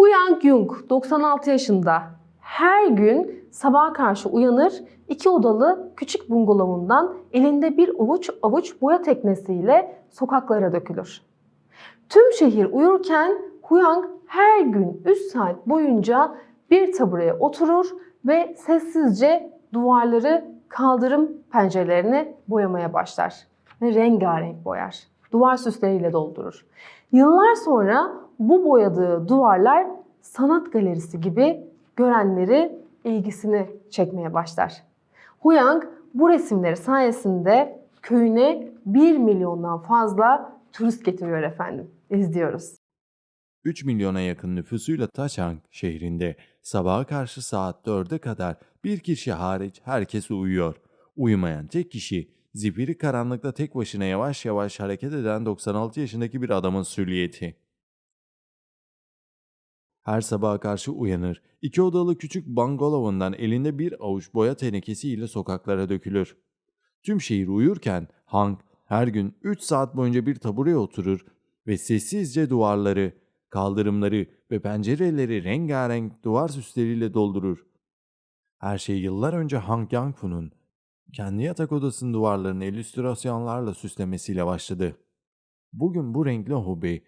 Hu Yang Jung 96 yaşında her gün sabaha karşı uyanır, iki odalı küçük bungalovundan elinde bir avuç avuç boya teknesiyle sokaklara dökülür. Tüm şehir uyurken Hu Yang her gün 3 saat boyunca bir tabureye oturur ve sessizce duvarları, kaldırım pencerelerini boyamaya başlar. Ve rengarenk boyar. Duvar süsleriyle doldurur. Yıllar sonra bu boyadığı duvarlar sanat galerisi gibi görenleri ilgisini çekmeye başlar. Huyang bu resimleri sayesinde köyüne 1 milyondan fazla turist getiriyor efendim. İzliyoruz. 3 milyona yakın nüfusuyla Tachang şehrinde sabaha karşı saat 4'e kadar bir kişi hariç herkes uyuyor. Uyumayan tek kişi zifiri karanlıkta tek başına yavaş yavaş hareket eden 96 yaşındaki bir adamın süliyeti. Her sabaha karşı uyanır, iki odalı küçük bangalovundan elinde bir avuç boya tenekesiyle sokaklara dökülür. Tüm şehir uyurken Hank her gün 3 saat boyunca bir tabureye oturur ve sessizce duvarları, kaldırımları ve pencereleri rengarenk duvar süsleriyle doldurur. Her şey yıllar önce Hank Yangfu'nun kendi yatak odasının duvarlarını illüstrasyonlarla süslemesiyle başladı. Bugün bu renkli hobi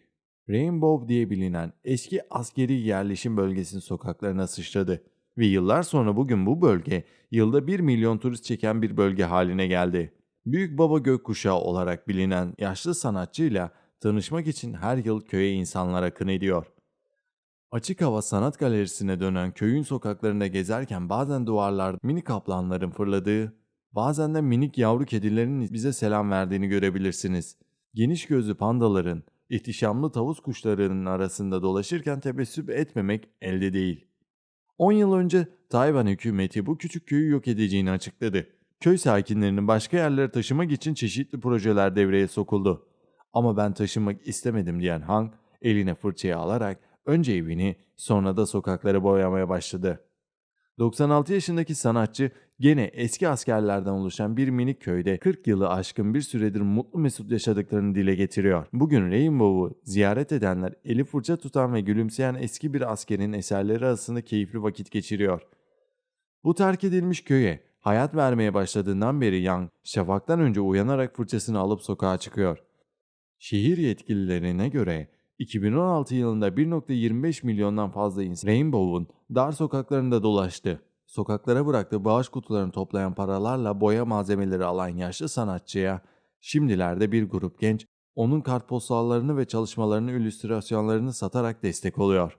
Rainbow diye bilinen eski askeri yerleşim bölgesinin sokaklarına sıçradı ve yıllar sonra bugün bu bölge yılda 1 milyon turist çeken bir bölge haline geldi. Büyük Baba Gökkuşağı olarak bilinen yaşlı sanatçıyla tanışmak için her yıl köye insanlar akın ediyor. Açık hava sanat galerisine dönen köyün sokaklarında gezerken bazen duvarlarda mini kaplanların fırladığı, bazen de minik yavru kedilerin bize selam verdiğini görebilirsiniz. Geniş gözlü pandaların, ihtişamlı tavus kuşlarının arasında dolaşırken tebessüm etmemek elde değil. 10 yıl önce Tayvan hükümeti bu küçük köyü yok edeceğini açıkladı. Köy sakinlerini başka yerlere taşımak için çeşitli projeler devreye sokuldu. Ama ben taşınmak istemedim diyen Hank eline fırçayı alarak önce evini sonra da sokakları boyamaya başladı. 96 yaşındaki sanatçı gene eski askerlerden oluşan bir minik köyde 40 yılı aşkın bir süredir mutlu mesut yaşadıklarını dile getiriyor. Bugün Rainbow'u ziyaret edenler eli fırça tutan ve gülümseyen eski bir askerin eserleri arasında keyifli vakit geçiriyor. Bu terk edilmiş köye hayat vermeye başladığından beri Yang, şafaktan önce uyanarak fırçasını alıp sokağa çıkıyor. Şehir yetkililerine göre 2016 yılında 1.25 milyondan fazla insan Rainbow'un dar sokaklarında dolaştı. Sokaklara bıraktığı bağış kutularını toplayan paralarla boya malzemeleri alan yaşlı sanatçıya şimdilerde bir grup genç onun kartpostallarını ve çalışmalarını illüstrasyonlarını satarak destek oluyor.